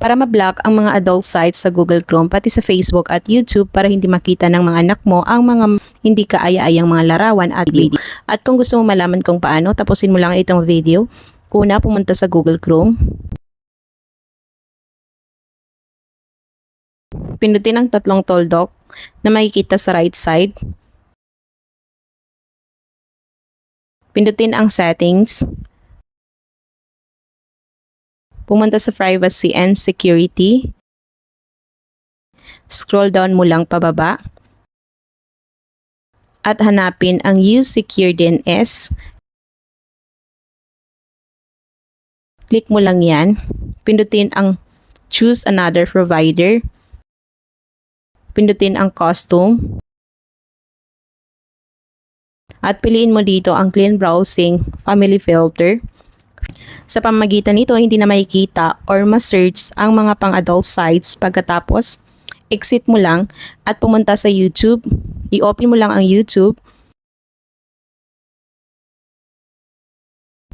para ma-block ang mga adult sites sa Google Chrome pati sa Facebook at YouTube para hindi makita ng mga anak mo ang mga hindi kaaya-ayang mga larawan at video. At kung gusto mo malaman kung paano, tapusin mo lang itong video. Una, pumunta sa Google Chrome. Pindutin ang tatlong toldok na makikita sa right side. Pindutin ang settings. Pumunta sa privacy and security. Scroll down mo lang pababa. At hanapin ang use secure DNS. Click mo lang yan. Pindutin ang choose another provider. Pindutin ang custom. At piliin mo dito ang clean browsing family filter. Sa pamagitan nito, hindi na makikita or ma-search ang mga pang-adult sites pagkatapos exit mo lang at pumunta sa YouTube. I-open mo lang ang YouTube.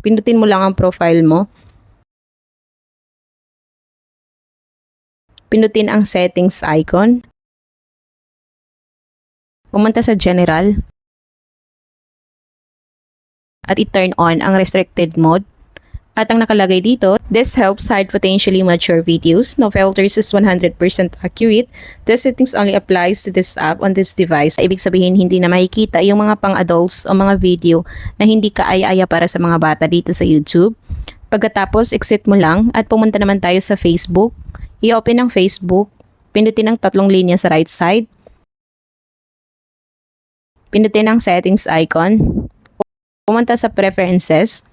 Pindutin mo lang ang profile mo. Pindutin ang settings icon. Pumunta sa general. At i-turn on ang restricted mode. At ang nakalagay dito, this helps hide potentially mature videos. No filters is 100% accurate. The settings only applies to this app on this device. Ibig sabihin, hindi na makikita yung mga pang-adults o mga video na hindi kaaya-aya para sa mga bata dito sa YouTube. Pagkatapos, exit mo lang at pumunta naman tayo sa Facebook. I-open ang Facebook. Pindutin ang tatlong linya sa right side. Pindutin ang settings icon. Pumunta sa preferences.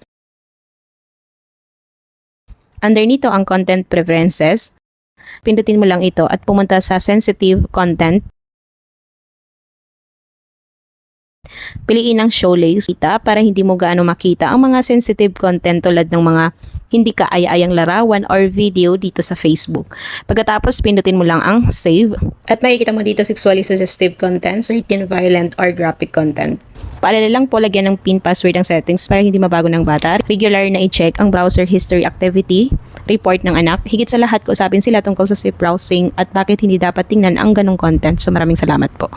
Under nito ang content preferences. Pindutin mo lang ito at pumunta sa sensitive content. Piliin ang show lace kita para hindi mo gaano makita ang mga sensitive content tulad ng mga hindi kaaya-ayang larawan or video dito sa Facebook. Pagkatapos, pindutin mo lang ang save. At makikita mo dito sexually suggestive content, certain violent or graphic content. Paalala lang po lagyan ng PIN password ang settings para hindi mabago ng bata. Regular na i-check ang browser history activity, report ng anak. Higit sa lahat, kausapin sila tungkol sa safe browsing at bakit hindi dapat tingnan ang ganong content. So maraming salamat po.